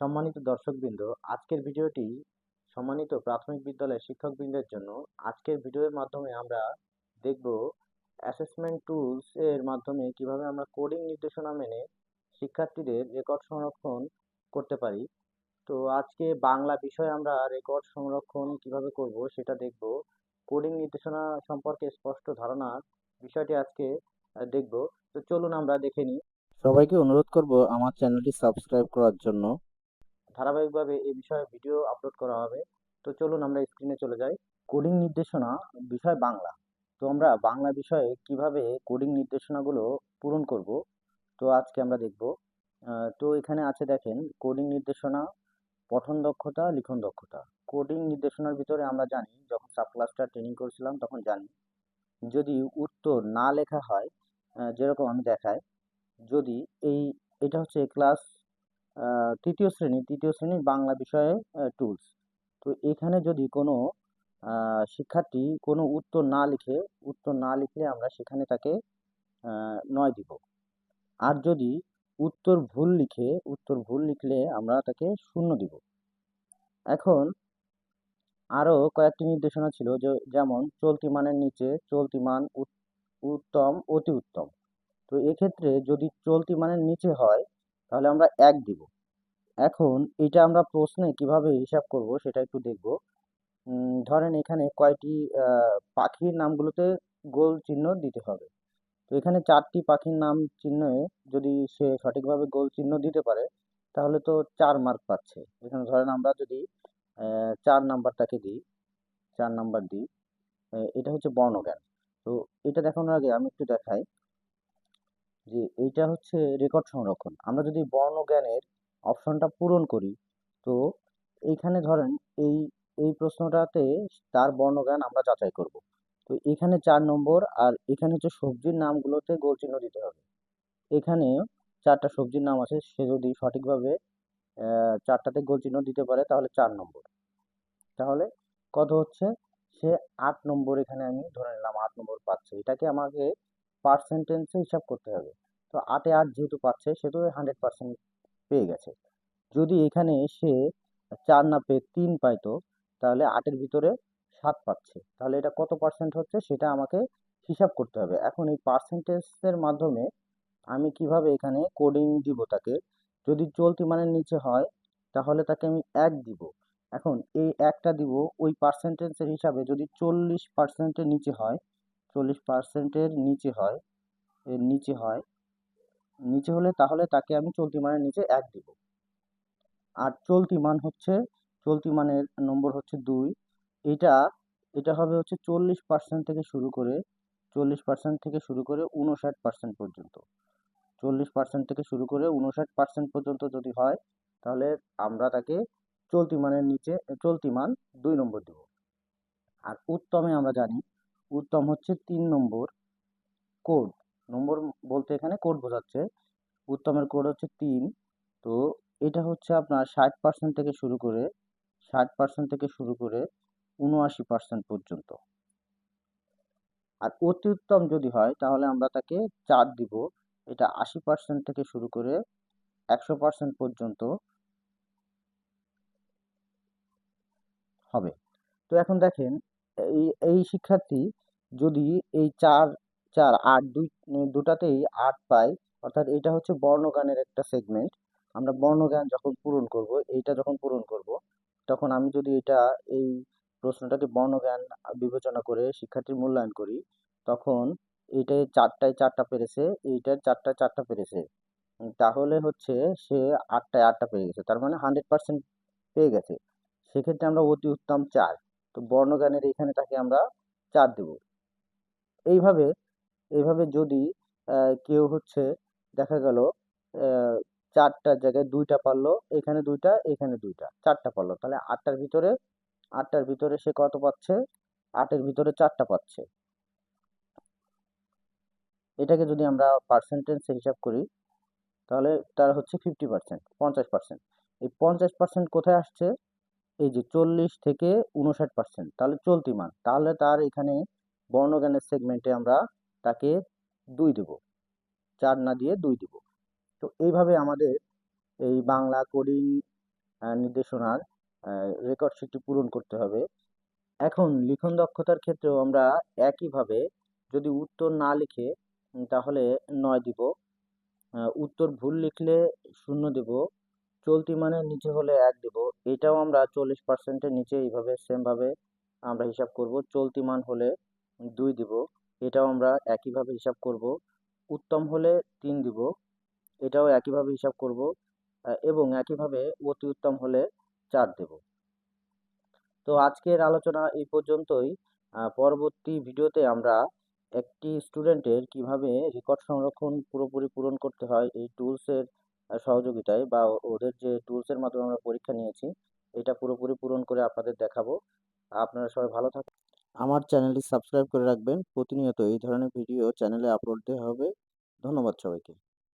সম্মানিত দর্শকবৃন্দ, আজকের ভিডিওটি সম্মানিত প্রাথমিক বিদ্যালয়ের শিক্ষকবৃন্দের জন্য। আজকের ভিডিওর মাধ্যমে আমরা দেখব অ্যাসেসমেন্ট টুলস এর মাধ্যমে কীভাবে আমরা কোডিং নির্দেশনা মেনে শিক্ষার্থীদের রেকর্ড সংরক্ষণ করতে পারি। তো আজকে বাংলা বিষয়ে আমরা রেকর্ড সংরক্ষণ কীভাবে করব সেটা দেখব। কোডিং নির্দেশনা সম্পর্কে স্পষ্ট ধারণার বিষয়টি আজকে দেখব। তো চলুন আমরা দেখে নিই। সবাইকে অনুরোধ করব আমার চ্যানেলটি সাবস্ক্রাইব করার জন্য। ধারাবাহিকভাবে এই বিষয়ে ভিডিও আপলোড করা হবে। তো চলুন আমরা স্ক্রিনে চলে যাই। কোডিং নির্দেশনা, বিষয় বাংলা। তো আমরা বাংলা বিষয়ে কীভাবে কোডিং নির্দেশনাগুলো পূরণ করব, তো আজকে আমরা দেখব। তো এখানে আছে দেখেন কোডিং নির্দেশনা, পঠন দক্ষতা, লিখন দক্ষতা। কোডিং নির্দেশনার ভিতরে আমরা জানি, যখন সাব ক্লাসটা ট্রেনিং করেছিলাম, তখন জানি, যদি উত্তর না লেখা হয় যেরকম আমি দেখাই, যদি এই, এটা হচ্ছে ক্লাস তৃতীয় শ্রেণি, তৃতীয় শ্রেণির বাংলা বিষয়ে টুলস তো এখানে যদি কোনো শিক্ষার্থী কোনো উত্তর না লিখে, উত্তর না লিখলে আমরা সেখানে তাকে নয় দিব। আর যদি উত্তর ভুল লিখে, উত্তর ভুল লিখলে আমরা তাকে শূন্য দিব। এখন আরও কয়েকটি নির্দেশনা ছিল যেমন চলতি মানের নিচে চলতি মান উত- উত্তম, অতি উত্তম। তো এক্ষেত্রে যদি চলতি মানের নিচে হয়, তাহলে আমরা এক দিব। এখন এটা আমরা প্রশ্নে কীভাবে হিসাব করব সেটা একটু দেখব। ধরেন এখানে কয়টি পাখির নামগুলোতে গোল চিহ্ন দিতে হবে। তো এখানে চারটি পাখির নাম চিহ্নে যদি সে সঠিকভাবে গোল চিহ্ন দিতে পারে, তাহলে তো চার মার্ক পাচ্ছে। এখানে ধরেন আমরা যদি চার নাম্বারটাকে দিই, চার নাম্বার দিই এটা হচ্ছে বর্ণজ্ঞান। তো এটা দেখানোর আগে আমি একটু দেখাই যে এইটা হচ্ছে রেকর্ড সংরক্ষণ। আমরা যদি বর্ণজ্ঞানের অপশনটা পূরণ করি। তো এইখানে ধরেন এই এই প্রশ্নটাতে তার বর্ণজ্ঞান আমরা যাচাই করব। তো এখানে চার নম্বর আর এখানে হচ্ছে সবজির নামগুলোতে গোল চিহ্ন দিতে হবে। এখানে চারটা সবজির নাম আছে, সে যদি সঠিকভাবে চারটাতে গোল চিহ্ন দিতে পারে তাহলে চার নম্বর। তাহলে কত হচ্ছে? সে আট নম্বর এখানে আমি ধরে নিলাম আট নম্বর পাচ্ছে। এটাকে আমাকে পার্সেন্টেন্সে হিসাব করতে হবে। তো আটে আট যেহেতু পাচ্ছে সেহেতু হান্ড্রেড পার্সেন্ট পেয়ে গেছে। যদি এখানে সে চার না পেয়ে তিন পাইতো তাহলে আটের ভিতরে সাত পাচ্ছে। তাহলে এটা কত পার্সেন্ট হচ্ছে সেটা আমাকে হিসাব করতে হবে। এখন এই পার্সেন্টেজের মাধ্যমে আমি কীভাবে এখানে কোডিং দিব তাকে? যদি চলতি মানের নিচে হয়, তাহলে তাকে আমি এক দিব। এখন এই একটা দিব, ওই পার্সেন্টেজের হিসাবে যদি চল্লিশ পার্সেন্টের নিচে হয়, চল্লিশ পার্সেন্টের নিচে হয়, এর নিচে হয় নিচে হলে তাহলে তাকে আমি চলতি মানের নিচে এক দিব। আর চলতি মান হচ্ছে, চলতি মানের নম্বর হচ্ছে দুই। এটা এটা হবে হচ্ছে চল্লিশ পার্সেন্ট থেকে শুরু করে, চল্লিশ পার্সেন্ট থেকে শুরু করে উনষাট পার্সেন্ট পর্যন্ত। চল্লিশ পার্সেন্ট থেকে শুরু করে উনষাট পার্সেন্ট পর্যন্ত যদি হয়, তাহলে আমরা তাকে চলতি মানের নিচে, চলতি মান দুই নম্বর দেব। আর উত্তমে আমরা জানি, উত্তম হচ্ছে তিন নম্বর কোড। নম্বর বলতে এখানে কোড বোঝাচ্ছে। উত্তমের কোড হচ্ছে তিন। তো এটা হচ্ছে আপনার ষাট পার্সেন্ট থেকে শুরু করে, ষাট পার্সেন্ট থেকে শুরু করে উনআশি পার্সেন্ট পর্যন্ত। আর অতি উত্তম যদি হয়, তাহলে আমরা তাকে চার দিব। এটা আশি পার্সেন্ট থেকে শুরু করে একশো পার্সেন্ট পর্যন্ত হবে। তো এখন দেখেন, এই এই শিক্ষার্থী যদি এই চার চার, আট, দুই দুটাতেই আট পাই। অর্থাৎ এটা হচ্ছে বর্ণগানের একটা সেগমেন্ট আমরা বর্ণগান যখন পূরণ করব, এইটা যখন পূরণ করব, তখন আমি যদি এটা, এই প্রশ্নটাকে বর্ণজ্ঞান বিবেচনা করে শিক্ষার্থীর মূল্যায়ন করি, তখন এইটায় চারটায় চারটা পেরেছে, এইটার চারটায় চারটা পেরেছে। তাহলে হচ্ছে সে আটটায় আটটা পেয়ে গেছে। তার মানে হান্ড্রেড পার্সেন্ট পেয়ে গেছে। সেক্ষেত্রে আমরা অতি উত্তম চার। তো বর্ণজ্ঞানের এখানে তাকে আমরা চার দেব। এইভাবে এইভাবে যদি কেউ হচ্ছে দেখা গেল চারটার জায়গায় দুইটা পারল, এখানে দুইটা এখানে দুইটা, চারটা পারল। তাহলে আটটার ভিতরে আটটার ভিতরে সে কত পাচ্ছে? আটের ভিতরে চারটা পাচ্ছে। এটাকে যদি আমরা পার্সেন্টেজ হিসাব করি, তাহলে তার হচ্ছে ফিফটি পার্সেন্ট পঞ্চাশ পার্সেন্ট এই পঞ্চাশ পার্সেন্ট কোথায় আসছে? এই যে চল্লিশ থেকে উনষাট পার্সেন্ট তাহলে চলতি মান। তাহলে তার এখানে বর্ণজ্ঞানের সেগমেন্টে আমরা তাকে দুই দেব। চার না দিয়ে দুই দেব। তো এইভাবে আমাদের এই বাংলা কোডিং নির্দেশনার রেকর্ড শিটটি পূরণ করতে হবে। এখন লিখন দক্ষতার ক্ষেত্রেও আমরা একইভাবে যদি উত্তর না লিখে তাহলে নয় দিব। উত্তর ভুল লিখলে শূন্য দেব। চলতি মানের নিচে হলে এক দেব। এটাও আমরা চল্লিশ পার্সেন্টের নিচে এইভাবে সেম ভাবে আমরা হিসাব করব। চলতি মান হলে দুই দিব। এটাও আমরা একইভাবে হিসাব করব। উত্তম হলে তিন দিব, এটাও একইভাবে হিসাব করব এবং একইভাবে অতি উত্তম হলে চার দেব। তো আজকের আলোচনা এই পর্যন্তই। পরবর্তী ভিডিওতে আমরা একটি স্টুডেন্টের কীভাবে রেকর্ড সংরক্ষণ পুরোপুরি পূরণ করতে হয় এই টুলসের সহযোগিতায় বা ওদের যে টুলসের মাধ্যমে আমরা পরীক্ষা নিয়েছি, এটা পুরোপুরি পূরণ করে আপনাদের দেখাবো। আপনারা সবাই ভালো থাকুন আমার চ্যানেলটি সাবস্ক্রাইব করে রাখবেন। প্রতিনিয়ত এই ধরনের ভিডিও চ্যানেলে আপলোড দেওয়া হবে। ধন্যবাদ সবাইকে।